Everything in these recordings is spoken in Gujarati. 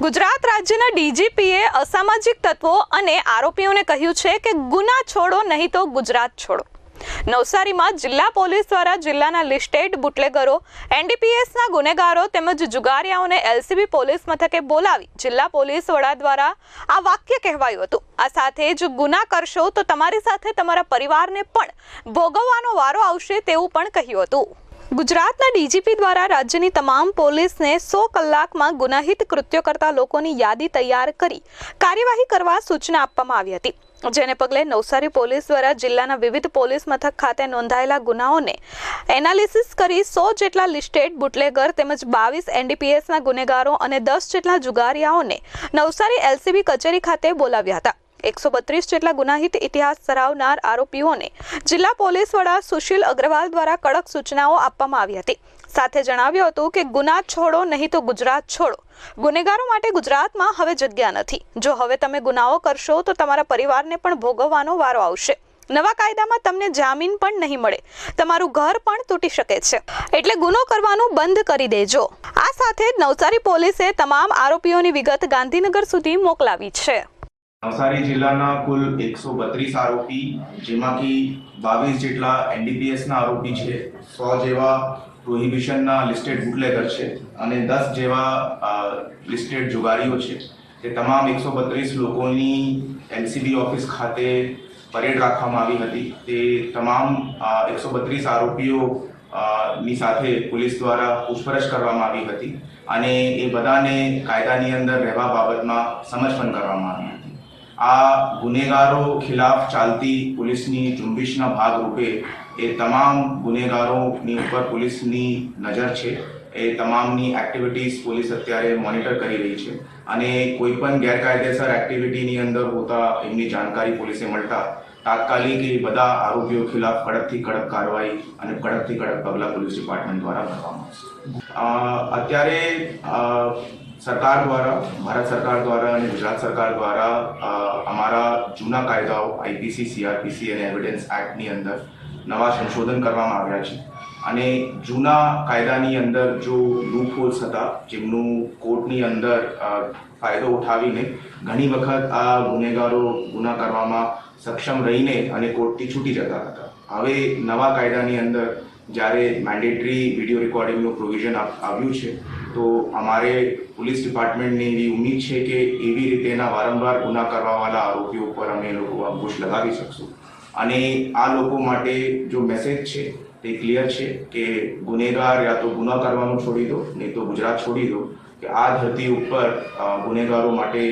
ગુજરાત રાજ્યના ડીજીપીએ અસામાજિક તત્વો અને આરોપીઓને કહ્યું છે કે ગુના છોડો નહીં તો ગુજરાત છોડો. નવસારીમાં જિલ્લા પોલીસ દ્વારા જિલ્લાના લિસ્ટેડ બુટલેગરો, એનડીપીએસના ગુનેગારો તેમજ જુગારિયાઓને એલસીબી પોલીસ મથકે બોલાવી જિલ્લા પોલીસ વડા દ્વારા આ વાક્ય કહેવાયું હતું. આ સાથે જ ગુના કરશો તો તમારી સાથે તમારા પરિવારને પણ ભોગવવાનો વારો આવશે તેવું પણ કહ્યું હતું. ગુજરાતના ડીજીપી દ્વારા રાજ્યની તમામ પોલીસને સો કલાકમાં ગુનાહિત કૃત્યો કરતા લોકોની યાદી તૈયાર કરી કાર્યવાહી કરવા સૂચના આપવામાં આવી હતી. જેને પગલે નવસારી પોલીસ દ્વારા જિલ્લાના વિવિધ પોલીસ મથક ખાતે નોંધાયેલા ગુનાઓને એનાલિસિસ કરી સો જેટલા લિસ્ટેડ બુટલેગર તેમજ બાવીસ એનડીપીએસના ગુનેગારો અને દસ જેટલા જુગારિયાઓને નવસારી એલસીબી કચેરી ખાતે બોલાવ્યા હતા. એકસો બત્રીસ જેટલા ગુનાહિત ઇતિહાસ ધરાવનાર આરોપીઓને જિલ્લા પોલીસ વડા સુશીલ અગ્રવાલ દ્વારા કડક સૂચનાઓ આપવામાં આવી હતી. સાથે જણાવ્યું હતું કે ગુના છોડો નહીં તો ગુજરાત છોડો. ગુનેગારો માટે ગુજરાતમાં હવે જગ્યા નથી. જો હવે તમે ગુનાઓ કરશો તો તમારા પરિવારને પણ ભોગવવાનો વારો આવશે. નવા કાયદામાં તમને જામીન પણ નહીં મળે. તમારું ઘર પણ તૂટી શકે છે. એટલે ગુનો કરવાનું બંધ કરી દેજો. આ સાથે નવસારી પોલીસે તમામ આરોપીઓની વિગત ગાંધીનગર સુધી મોકલાવી છે. નવસારી જિલ્લાના કુલ એકસો બત્રીસ આરોપી, જેમાંથી બાવીસ જેટલા એનડીપીએસના આરોપી છે, સો જેવા પ્રોહિબિશનના લિસ્ટેડ બુટલેગર છે અને દસ જેવા લિસ્ટેડ જુગારીઓ છે. તે તમામ એકસો બત્રીસ લોકોની એલસીબી ઓફિસ ખાતે પરેડ રાખવામાં આવી હતી. તે તમામ એકસો બત્રીસ આરોપીઓ ની સાથે પોલીસ દ્વારા પૂછપરછ કરવામાં આવી હતી અને એ બધાને કાયદાની અંદર રહેવા બાબતમાં સમજ પણ કરવામાં આવી હતી. આ ગુનેગારો ખિલાફ ચાલતી પોલીસની ઝુંબેશના ભાગરૂપે એ તમામ ગુનેગારોની ઉપર પોલીસની નજર છે. એ તમામની એક્ટિવિટીઝ પોલીસ અત્યારે મોનિટર કરી રહી છે. અને કોઈ પણ ગેરકાયદેસર એક્ટિવિટીની અંદર હોતા એમની જાણકારી પોલીસે મળતા તાત્કાલિક એ બધા આરોપીઓ ખિલાફ કડકથી કડક કાર્યવાહી અને કડકથી કડક પગલાં પોલીસ ડિપાર્ટમેન્ટ દ્વારા ભરવામાં આવશે. અત્યારે સરકાર દ્વારા, ભારત સરકાર દ્વારા અને ગુજરાત સરકાર દ્વારા અમારા જૂના કાયદાઓ આઈપીસી સીઆરપીસી અને એવિડન્સ એક્ટની અંદર નવા સંશોધન કરવામાં આવ્યા છે. અને જૂના કાયદાની અંદર જો લૂપ હોલ્સ હતા, જેમનું કોર્ટની અંદર ફાયદો ઉઠાવીને ઘણી વખત આ ગુનેગારો ગુના કરવામાં સક્ષમ રહીને અને કોર્ટથી છૂટી જતા હતા. હવે નવા કાયદાની અંદર જ્યારે મેન્ડેટરી વીડિયો રેકોર્ડિંગનું પ્રોવિઝન આવ્યું છે, તો અમારે પોલીસ ડિપાર્ટમેન્ટની એવી ઉમ્મીદ છે કે એવી રીતેના વારંવાર ગુના કરવાવાળા આરોપીઓ ઉપર અમે લોકો અંકુશ લગાવી શકશું. અને આ લોકો માટે જો મેસેજ છે, તે ક્લિયર છે કે ગુનેગાર યા તો ગુના કરવાનું છોડી દો, નહીં તો ગુજરાત છોડી દો, કે આ ધરતી ઉપર ગુનેગારો માટે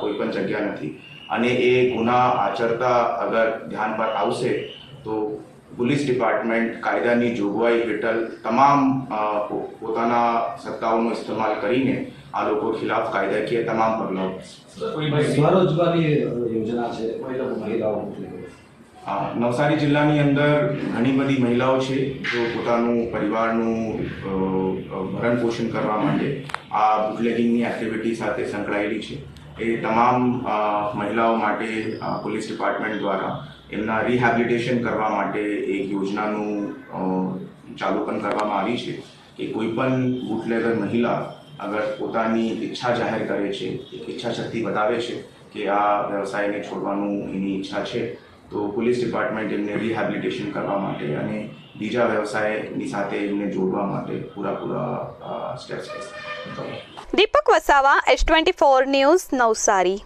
કોઈ પણ જગ્યા નથી. અને એ ગુના આચરતા અગર ધ્યાન પર આવશે, તો પોલીસ ડિપાર્ટમેન્ટ કાયદાની જોગવાઈ હેઠળ તમામ પોતાના સત્તાઓનો ઇસ્તેમાલ કરીને આ લોકો ખિલાફ કાયદાકીય તમામ પગલાઓ. સ્વરોજગારી યોજના છે મહિલાઓ નવસારી જિલ્લાની અંદર ઘણી બધી મહિલાઓ છે જો પોતાનું પરિવારનું ભરણ પોષણ કરવા માટે આ બુટલેગિંગની એક્ટિવિટી સાથે સંકળાયેલી છે એ તમામ મહિલાઓ માટે પોલીસ ડિપાર્ટમેન્ટ દ્વારા એમના રિહેબિલિટેશન કરવા માટે એક યોજનાનું ચાલુ પણ કરવામાં આવી છે કે કોઈ પણ બુટલેગર મહિલા અગર પોતાની ઈચ્છા જાહેર કરે છે, એક ઈચ્છા શક્તિ બતાવે છે કે આ વ્યવસાયને છોડવાનું એની ઈચ્છા છે, તો પોલીસ ડિપાર્ટમેન્ટ એમને રિહેબિલિટેશન કરવા માટે અને બીજા વ્યવસાયની સાથે એમને જોડવા માટે પૂરા પૂરા સ્ટેપ્સ લેશે. Deepak Vasava S twenty four news Navsari.